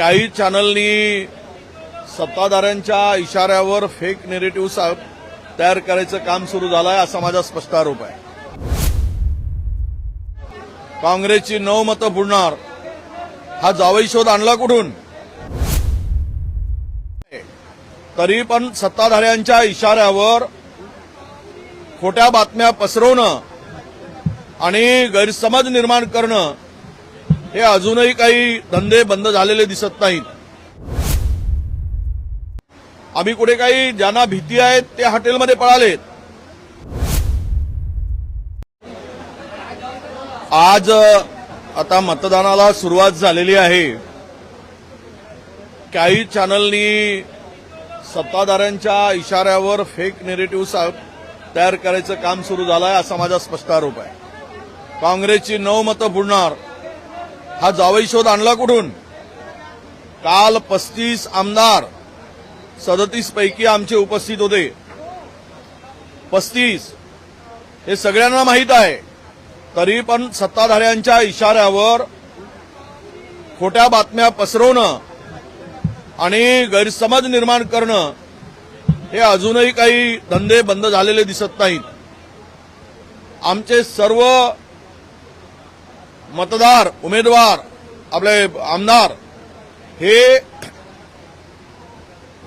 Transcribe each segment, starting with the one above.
काही चॅनलनी सत्ताधाऱ्यांच्या इशाऱ्यावर fake narrative तयार करायचं काम सुरू झालं आहे असा माझा स्पष्ट आरोप आहे. काँग्रेसची नऊ मतं बुडणार. हा जावई शोध आणला कुठून? तरी पण सत्ताधाऱ्यांच्या इशाऱ्यावर खोट्या बातम्या पसरवणं आणि गैरसमज निर्माण करणं हे अजूनही काही धंदे बंद झालेले दिसत नाहीत. आम्ही कुठे काही ज्यांना भीती आहेत ते हॉटेलमध्ये पळालेत. आज आता मतदानाला सुरुवात झालेली आहे. काही चॅनलनी सत्ताधाऱ्यांच्या इशाऱ्यावर फेक नेरेटिव्ह तयार करायचं काम सुरू झालं आहे असा माझा स्पष्ट आरोप आहे. काँग्रेसची नऊ मतं बुडणार. हा जावई शोध आणला कुठून? काल पस्तीस आमदार सदतीस पैकी आमचे उपस्थित होते. पस्तीस. हे सगळ्यांना माहीत आहे. तरी पण सत्ताधाऱ्यांच्या इशाऱ्यावर खोट्या बातम्या पसरवणं आणि गैरसमज निर्माण करणं हे अजूनही काही धंदे बंद झालेले दिसत नाहीत. आमचे सर्व मतदार उमेदवार आपले आमदार हे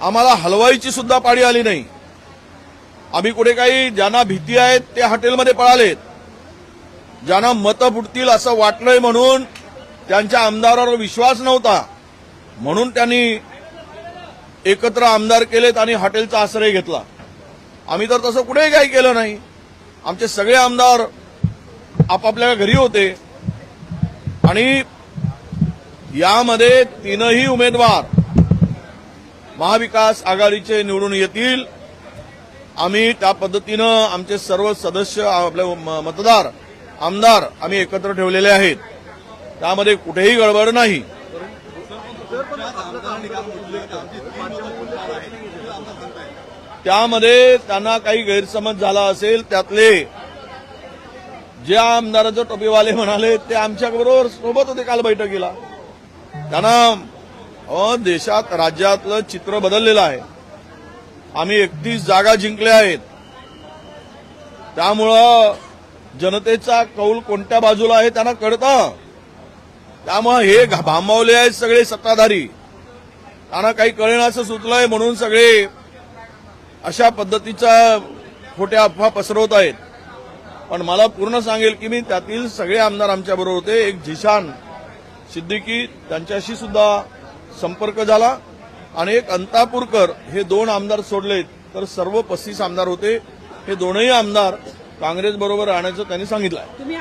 आम्हाला हलवाईची सुद्धा पाळी आली नाही. आम्ही कुठे काही ज्यांना भीती आहेत ते हॉटेलमध्ये पळालेत. ज्यांना मतं फुटतील असं वाटलंय म्हणून त्यांच्या आमदारावर विश्वास नव्हता. म्हणून त्यांनी एकत्र आमदार केलेत आणि हॉटेलचा आश्रय घेतला. आम्ही तर तसं कुठेही काही केलं नाही. आमचे सगळे आमदार आपापल्या घरी होते. आणि यामध्ये तीनही उमेदवार महाविकास आघाडीचे निवडून येतील. आम्ही त्या पद्धतीनं आमचे सर्व सदस्य आपले म- मतदार आमदार आम्ही एकत्र ठेवलेले आहेत. त्यामध्ये कुठेही गडबड नाही. त्यामध्ये त्यांना काही गैरसमज झाला असेल त्यातले जे आमदाराचं टोपीवाले म्हणाले ते आमच्या बरोबर सोबत होते काल बैठकीला. त्यांना अ, देशात राज्यातलं चित्र बदललेलं आहे. आम्ही एकतीस जागा जिंकल्या आहेत. त्यामुळं जनतेचा कौल कोणत्या बाजूला आहे त्यांना कळतं. त्यामुळं हे घा- भांबावले आहेत सगळे सत्ताधारी. त्यांना काही कळेनाचं सुचलंय म्हणून सगळे अशा पद्धतीचा खोट्या अफवा पसरवत आहेत. पण मला पूर्ण सांगेल की मी त्यातील सगळे आमदार आमच्याबरोबर होते. एक झिशान सिद्दीकी त्यांच्याशी सुद्धा संपर्क झाला आणि एक अंतापूरकर हे दोन आमदार सोडलेत. तर सर्व पस्तीस आमदार होते. हे दोनही आमदार काँग्रेस बरोबर राहण्याचं त्यांनी सांगितलं